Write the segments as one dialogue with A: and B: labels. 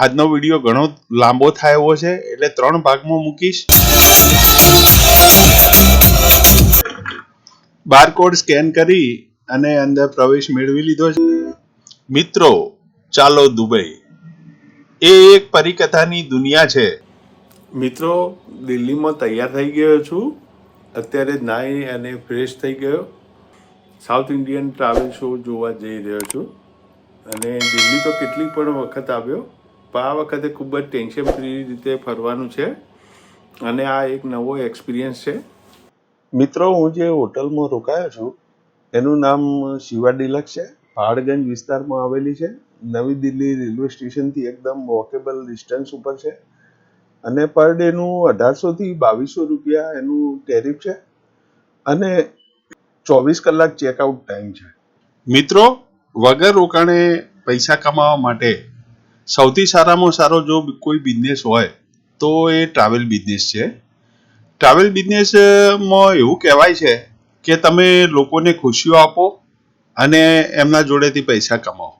A: આજનો વીડિયો ઘણો લાંબો થાય એવો છે, એટલે ત્રણ ભાગમાં મૂકીશ. બારકોડ સ્કેન કરી અને અંદર પ્રવેશ મેળવી લીધો છે. મિત્રો, ચાલો દુબઈ. એ એક પરિકથાની દુનિયા છે.
B: મિત્રો, દિલ્હીમાં તૈયાર થઈ ગયો છું. અત્યારે નાહી અને ફ્રેશ થઈ ગયો. સાઉથ ઇન્ડિયન ટ્રાવેલ શો જોવા જઈ રહ્યો છું. અને દિલ્હી તો કેટલી પણ વખત આવ્યો. આ વખતે ખૂબ જ ટેન્શન ફ્રી રીતે ફરવાનું છે અને આ એક નવો એક્સપિરિયન્સ છે.
A: મિત્રો, હું જે હોટલમાં રોકાયો છું, એનું નામ શિવા ડિલક્સ છે. પહાડગંજ વિસ્તારમાં આવેલી છે. નવી દિલ્હી રેલવે સ્ટેશનથી એકદમ વોકેબલ ડિસ્ટન્સ ઉપર છે. અને પર ડેનું અઢારસોથી બાવીસો રૂપિયા એનું ટેરિફ છે. અને ચોવીસ કલાક ચેકઆઉટ ટાઈમ છે. મિત્રો, વગર રોકાણે પૈસા કમાવા માટે સૌથી સારામાં સારો જો કોઈ બિઝનેસ હોય, તો એ ટ્રાવેલ બિઝનેસ છે. ટ્રાવેલ બિઝનેસમાં એવું કહેવાય છે કે તમે લોકોને ખુશીઓ આપો અને એમના જોડેથી પૈસા કમાઓ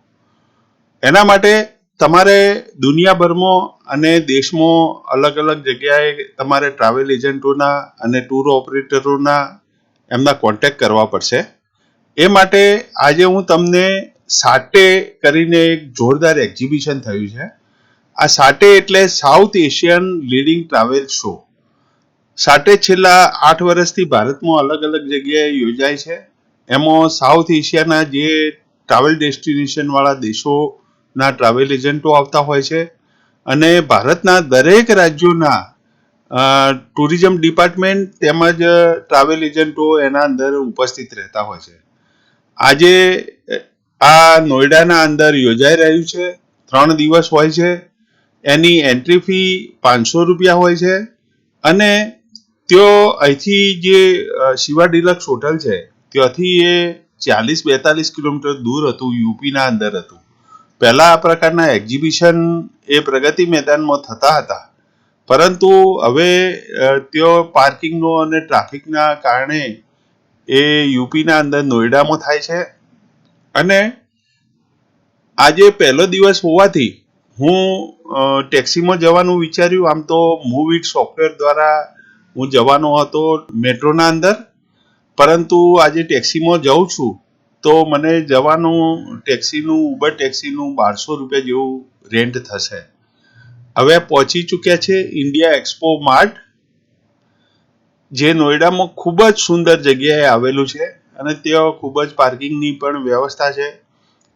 A: એના માટે તમારે દુનિયાભરમાં અને દેશમાં અલગ અલગ જગ્યાએ તમારે ટ્રાવેલ એજન્ટોના અને ટૂર ઓપરેટરોના એમના કોન્ટેક્ટ કરવા પડશે. એ માટે આજે હું તમને સાટે કરીને એક જોરદાર એક્ઝિબિશન થયું છે. આ સાટે એટલે South Asian leading travel show SATTE છેલ્લા આઠ વર્ષથી ભારતમાં અલગ અલગ જગ્યાએ યોજાય છે. એમાં સાઉથ એશિયાના જે ટ્રાવેલ ડેસ્ટિનેશનવાળા દેશોના ટ્રાવેલ એજન્ટો આવતા હોય છે અને ભારતના દરેક રાજ્યોના ટુરિઝમ ડિપાર્ટમેન્ટ તેમજ ટ્રાવેલ એજન્ટો એના અંદર ઉપસ્થિત રહેતા હોય છે. આજે આ નોઈડાના અંદર યોજાઈ રહ્યું છે. ત્રણ દિવસ હોય છે. એની એન્ટ્રી ફી પાંચસો રૂપિયા હોય છે. અને ત્યો અહીંથી જે શિવા ડિલક્સ હોટલ છે, ત્યાંથી એ ચાલીસ બેતાલીસ કિલોમીટર દૂર હતું, યુપીના અંદર હતું. પહેલાં આ પ્રકારના એક્ઝિબિશન એ પ્રગતિ મેદાનમાં થતા હતા. પરંતુ હવે તેઓ પાર્કિંગનો અને ટ્રાફિકના કારણે એ યુપીના અંદર નોઈડામાં થાય છે. અને આજે પહેલો દિવસ હોવાથી હું ટેક્સીમાં જવાનું વિચાર્યું. આમ તો મૂવિટ સોફ્ટવેર દ્વારા હું જવાનો હતો મેટ્રોના અંદર. પરંતુ આજે ટેક્સીમાં જાઉં છું તો મને જવાનું ટેક્સીનું ઉબર ટેક્સીનું બારસો રૂપિયા જેવું રેન્ટ થશે. હવે પહોંચી ચૂક્યા છે ઇન્ડિયા એક્સપો માર્ટ જે નોઈડામાં ખૂબ જ સુંદર જગ્યાએ આવેલું છે. અને ત્યાં ખૂબ જ પાર્કિંગની પણ વ્યવસ્થા છે.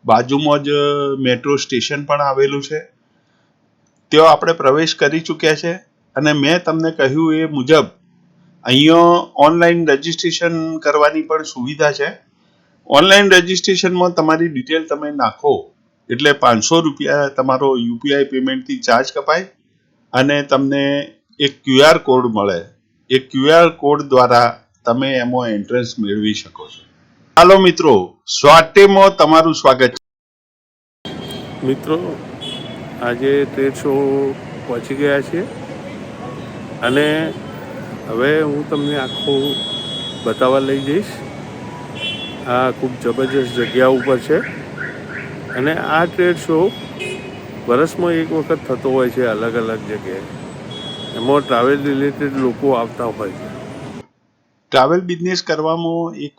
A: બાજુમાં જ મેટ્રો સ્ટેશન પણ આવેલું છે. ત્યાં આપણે પ્રવેશ કરી ચૂક્યા છે અને મેં તમને કહ્યું એ મુજબ અહીંયા ઓનલાઈન રજીસ્ટ્રેશન કરવાની પણ સુવિધા છે. ઓનલાઈન રજીસ્ટ્રેશનમાં તમારી ડિટેલ તમે નાખો એટલે પાંચસો રૂપિયા તમારો યુપીઆઈ પેમેન્ટથી ચાર્જ કપાય અને તમને એક ક્યુઆર કોડ મળે. એ ક્યુઆર કોડ દ્વારા તમે એમાં એન્ટ્રન્સ મેળવી શકો છો. હાલો મિત્રો સ્વાટેમાં તમારું સ્વાગત છે.
B: મિત્રો, આજે ટ્રેડ શો પહોંચી ગયા છે અને હવે હું તમને આખું બતાવવા લઈ જઈશ. આ ખૂબ જબરજસ્ત જગ્યા ઉપર છે અને આ ટ્રેડ શો વર્ષમાં એક વખત થતો હોય છે અલગ અલગ જગ્યાએ. એમાં ટ્રાવેલ રિલેટેડ લોકો આવતા હોય છે.
A: ટ્રાવેલ બિઝનેસ કરવામાં એક,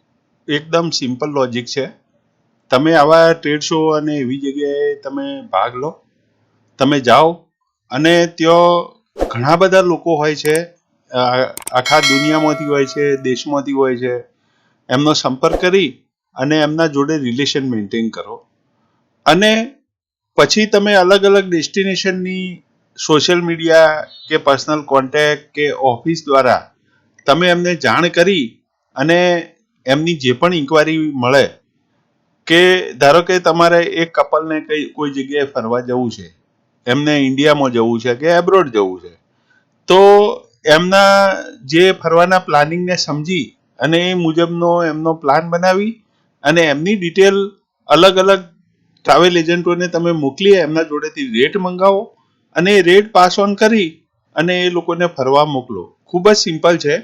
A: એકદમ સિમ્પલ લોજિક છે. તમે આવા ટ્રેડ શો અને એવી જગ્યાએ તમે ભાગ લો, તમે જાઓ અને ત્યાં ઘણા બધા લોકો હોય છે. આખા દુનિયામાંથી હોય છે, દેશમાંથી હોય છે. એમનો સંપર્ક કરી અને એમના જોડે રિલેશન મેન્ટેન કરો. અને પછી તમે અલગ અલગ ડેસ્ટિનેશનની સોશિયલ મીડિયા કે પર્સનલ કોન્ટેક્ટ કે ઓફિસ દ્વારા તમે એમને જાણ કરી અને એમની જે પણ ઇન્કવાયરી મળે કે ધારો કે તમારે એક કપલને કઈ, કોઈ જગ્યાએ ફરવા જવું છે, એમને ઇન્ડિયામાં જવું છે કે એબ્રોડ જવું છે, તો એમના જે ફરવાના પ્લાનિંગને સમજી અને એ મુજબનો એમનો પ્લાન બનાવી અને એમની ડિટેલ અલગ અલગ ટ્રાવેલ એજન્ટોને તમે મોકલી એમના જોડેથી રેટ મંગાવો અને એ રેટ પાસ ઓન કરી અને એ લોકોને ફરવા મોકલો. ખૂબ જ સિમ્પલ છે.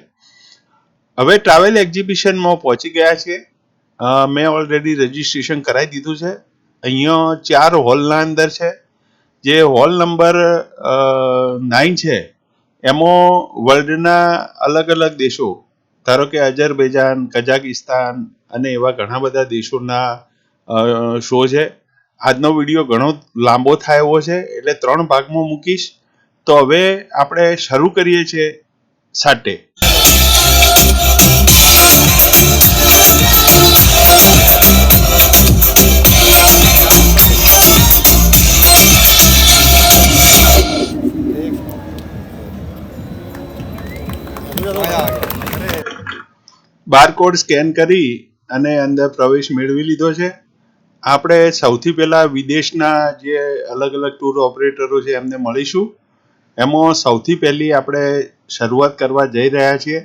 A: હવે ટ્રાવેલ એક્ઝિબિશનમાં પહોંચી ગયા છે. મેં ઓલરેડી રજીસ્ટ્રેશન કરાવી દીધું છે. અહીંયા ચાર હોલના અંદર છે. જે હોલ નંબર નાઇન છે. એમાં વર્લ્ડના અલગ અલગ દેશો, ધારો કે અજરબૈજાન કઝાકિસ્તાન અને એવા ઘણા બધા દેશોના શો છે. આજનો વીડિયો ઘણો લાંબો થાય એવો છે, એટલે ત્રણ ભાગમાં મૂકીશ. તો હવે આપણે શરૂ કરીએ છીએ સાટે બારકોડ સ્કેન કરી અને અંદર પ્રવેશ મેળવી લીધો છે. આપણે સૌથી પહેલા વિદેશના જે અલગ અલગ ટૂર ઓપરેટરો છે એમને મળીશું. એમાં સૌથી પહેલી આપણે શરૂઆત કરવા જઈ રહ્યા છીએ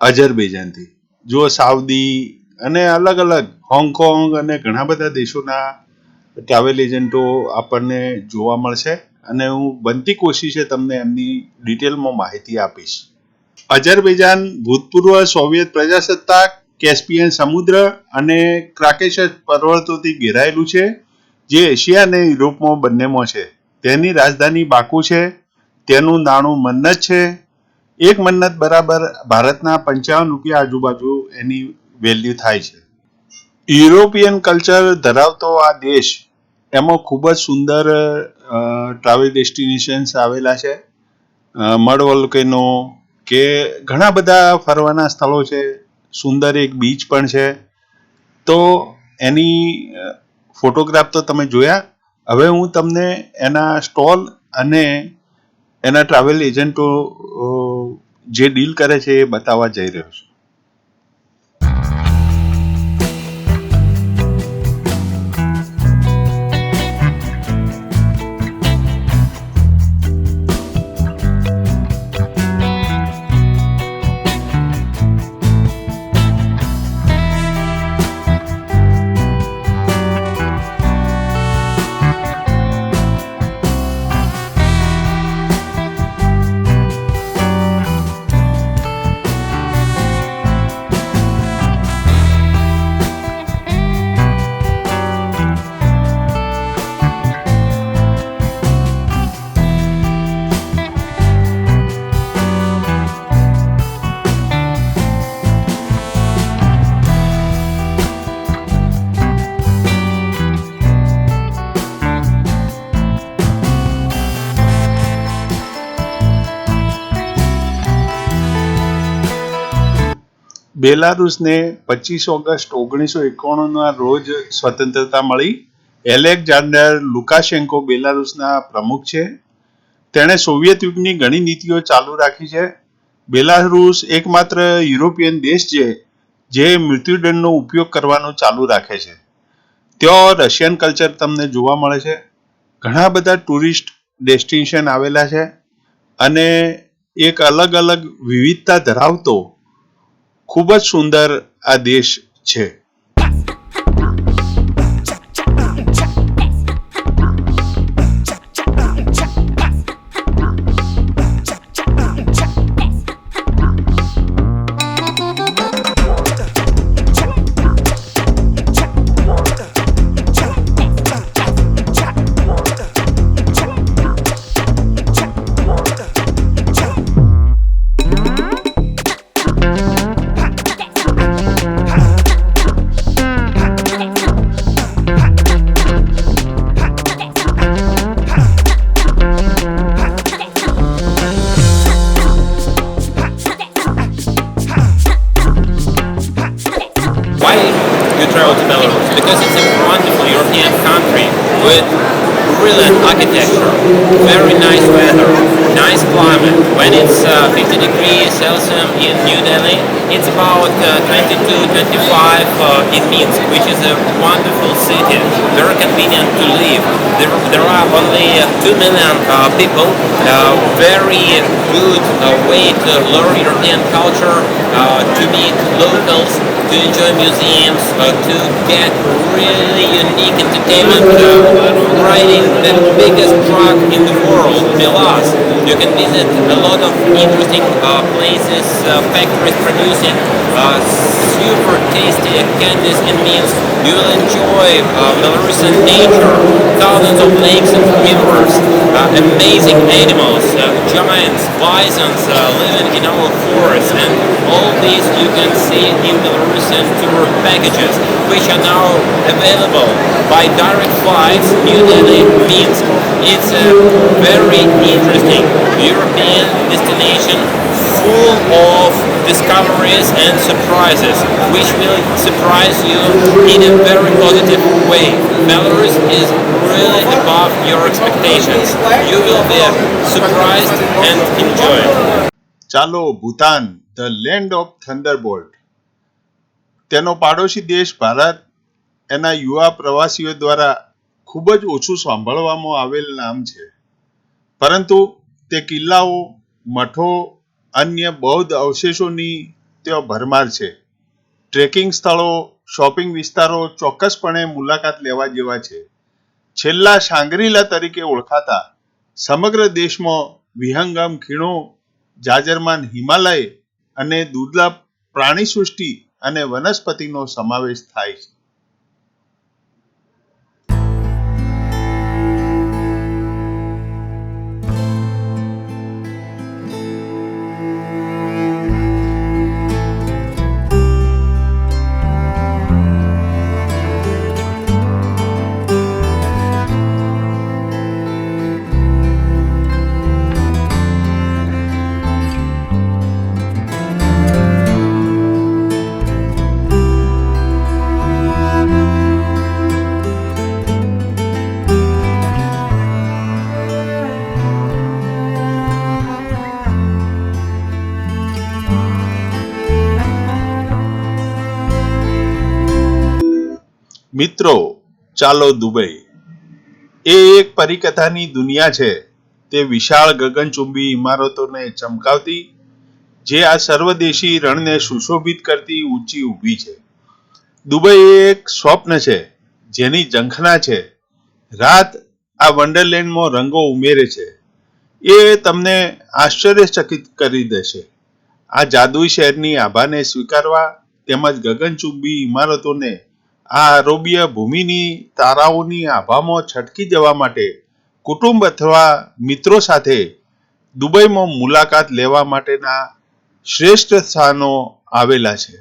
A: અજરબૈજાનથી જો સાઉદી અને અલગ અલગ હોંગકોંગ અને ઘણા બધા દેશોના ટ્રાવેલ એજન્ટો આપણને જોવા મળશે અને હું બનતી કોશિશે તમને એમની ડિટેલમાં માહિતી આપીશ. અજરબૈજાન ભૂતપૂર્વ સોવિયત પ્રજાસત્તાક, કેસ્પિયન સમુદ્ર અને ક્રાકેશસ પર્વતોથી ઘેરાયેલું છે, જે એશિયા અને યુરોપમાં બંનેમાં છે. તેની રાજધાની બાકુ છે, તેનું નાણું મન્નત છે. એક મન્નત બરાબર ભારતના પંચાવન રૂપિયા આજુબાજુ એની વેલ્યુ થાય છે. યુરોપિયન કલ્ચર ધરાવતો આ દેશ, એમાં ખૂબ જ સુંદર ટ્રાવેલ ડેસ્ટિનેશન્સ આવેલા છે. મડ વોલ્કેનો કે ઘણા બધા ફરવાના સ્થળો છે, સુંદર એક બીચ પણ છે. તો એની ફોટોગ્રાફ તો તમે જોયા. હવે હું તમને એના સ્ટોલ અને એના ટ્રાવેલ એજન્ટો જે ડીલ કરે છે એ બતાવવા જઈ રહ્યો છું. બેલારુસને પચીસ ઓગસ્ટ ઓગણીસો એકાણુંના રોજ સ્વતંત્રતા મળી. એલેક્ઝાન્ડર લુકાશેન્કો બેલારુસના પ્રમુખ છે. તેણે સોવિયત યુગની ઘણી નીતિઓ ચાલુ રાખી છે. બેલારુસ એકમાત્ર યુરોપિયન દેશ છે, જે મૃત્યુદંડનો ઉપયોગ કરવાનો ચાલુ રાખે છે. ત્યાં રશિયન કલ્ચર તમને જોવા મળે છે. ઘણા બધા ટુરિસ્ટ ડેસ્ટિનેશન આવેલા છે અને એક અલગ અલગ વિવિધતા ધરાવતો ખૂબ જ સુંદર આ દેશ છે.
C: in Minsk, which is a wonderful city, very convenient to live. There, there are only uh, 2 million uh, people, uh, very good uh, way to learn European culture, uh, to meet locals, to enjoy museums, uh, to get really unique entertainment, riding the biggest truck in the world, Belas. You can visit a lot of interesting places, factories producing super tasty candies in Minsk, You will enjoy uh, Belarusian nature, thousands of lakes and rivers, uh, amazing animals, uh, giants, bisons uh, living in our forests, and all these you can see in Belarusian tour packages, which are now available by direct flights, New Delhi means it's a very interesting European destination full of discoveries and surprises, which will surprise you in a very positive way. Belarus is really above your expectations. You will be surprised and enjoy.
A: Chalo, Bhutan, the land of thunderbolt. તેનો પાડોશી દેશ ભારત એના યુવા પ્રવાસીઓ દ્વારા ખૂબ જ ઓછું સાંભળવામાં આવેલ નામ છે. પરંતુ તે કિલ્લાઓ, મઠો, અન્ય બૌદ્ધ અવશેષોની ત્યાં ભરમાર છે. ટ્રેકિંગ સ્થળો, શોપિંગ વિસ્તારો ચોક્કસપણે મુલાકાત લેવા જેવા છે. છેલ્લા શાંગરીલા તરીકે ઓળખાતા સમગ્ર દેશમાં વિહંગમ ખીણો, જાજરમાન હિમાલય અને દુર્લભ પ્રાણી સૃષ્ટિ અને વનસ્પતિનો સમાવેશ થાય છે. મિત્રો, ચાલો દુબઈ. એ એક પરિકથાની દુનિયા છે. તે વિશાળ ગગનચુંબી ઇમારતોને ચમકાવતી, જે આ સર્વદેશી રણને સુશોભિત કરતી ઊંચી ઊભી છે. દુબઈ એક સ્વપ્ન છે, જેની ઝંખના છે. રાત આ વન્ડરલેન્ડમાં રંગો ઉમેરે છે. એ તમને આશ્ચર્યચકિત કરી દેશે. આ જાદુઈ શહેરની આભાને સ્વીકારવા તેમજ ગગનચુંબી ઇમારતોને આ આરોગ્ય ભૂમિની, તારાઓની આભામાં છટકી જવા માટે કુટુંબ અથવા મિત્રો સાથે દુબઈમાં મુલાકાત લેવા માટેના શ્રેષ્ઠ સ્થાનો આવેલા છે.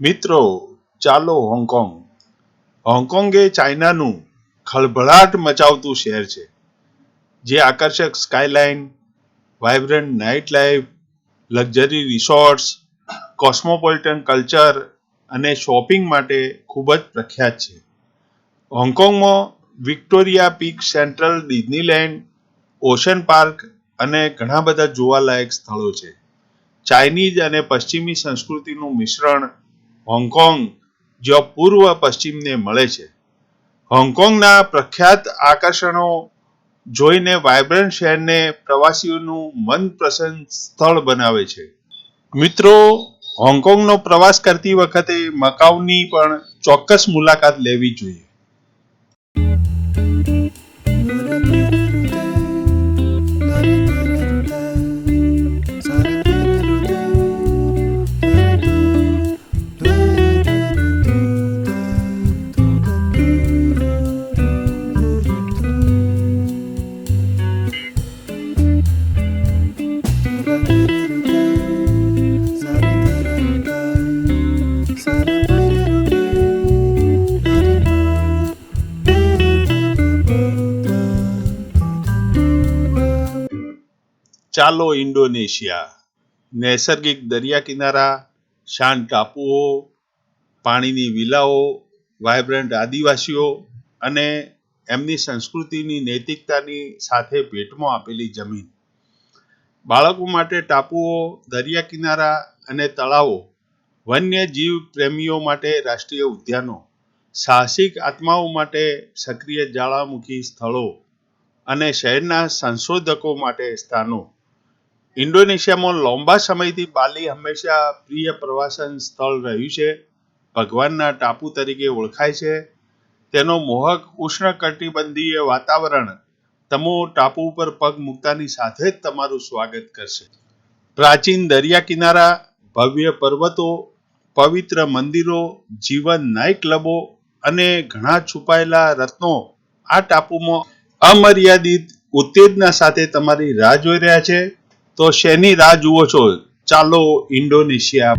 A: મિત્રો, ચાલો હોંગકોંગ. હોંગકોંગ એ ચાઇનાનું ખળભળાટ મચાવતું શહેર છે, જે આકર્ષક skyline, vibrant night life luxury resorts, cosmopolitan culture અને શોપિંગ માટે ખૂબ જ પ્રખ્યાત છે. હોંગકોંગમાં Victoria Peak Central Disneyland, Ocean Park અને ઘણા બધા જોવાલાયક સ્થળો છે. ચાઇનીઝ અને પશ્ચિમી સંસ્કૃતિનું મિશ્રણ હોંગકોંગ જ્યાં પૂર્વ પશ્ચિમને મળે છે. હોંગકોંગના પ્રખ્યાત આકર્ષણો જોઈને વાઇબ્રન્ટ શહેરને પ્રવાસીઓનું મનપસંદ સ્થળ બનાવે છે. મિત્રો, હોંગકોંગનો પ્રવાસ કરતી વખતે મકાઉની પણ ચોક્કસ મુલાકાત લેવી જોઈએ. ચાલો ઇન્ડોનેશિયા. નૈસર્ગિક દરિયા કિનારા શાંત ટાપુઓ, પાણીની વિલાઓ, વાયબ્રન્ટ આદિવાસીઓ અને એમની સંસ્કૃતિની નૈતિકતાની સાથે ભેટમાં આપેલી જમીન. બાળકો માટે ટાપુઓ, દરિયા કિનારા અને તળાવો, વન્ય જીવ પ્રેમીઓ માટે રાષ્ટ્રીય ઉદ્યાનો, સાહસિક આત્માઓ માટે સક્રિય જ્વાળામુખી સ્થળો અને શહેરના સંશોધકો માટે સ્થાનો. ઇન્ડોનેશિયામાં લાંબા સમયથી બાલી હંમેશા પ્રિય પ્રવાસન સ્થળ રહ્યું છે. ભગવાનના ટાપુ તરીકે ઓળખાય છે. તેનો મોહક ઉષ્ણકટિબંધીય વાતાવરણ તમો ટાપુ ઉપર પગ મૂકતાની સાથે જ તમારું સ્વાગત કરશે. પ્રાચીન દરિયા કિનારા, ભવ્ય પર્વતો, પવિત્ર મંદિરો, જીવન નાઇટ ક્લબો અને ઘણા છુપાયેલા રત્નો આ ટાપુમાં અમર્યાદિત ઉત્તેજના સાથે તમારી રાહ જોઈ રહ્યા છે. તો શેની રાહ જુઓ છો? ચાલો ઇન્ડોનેશિયા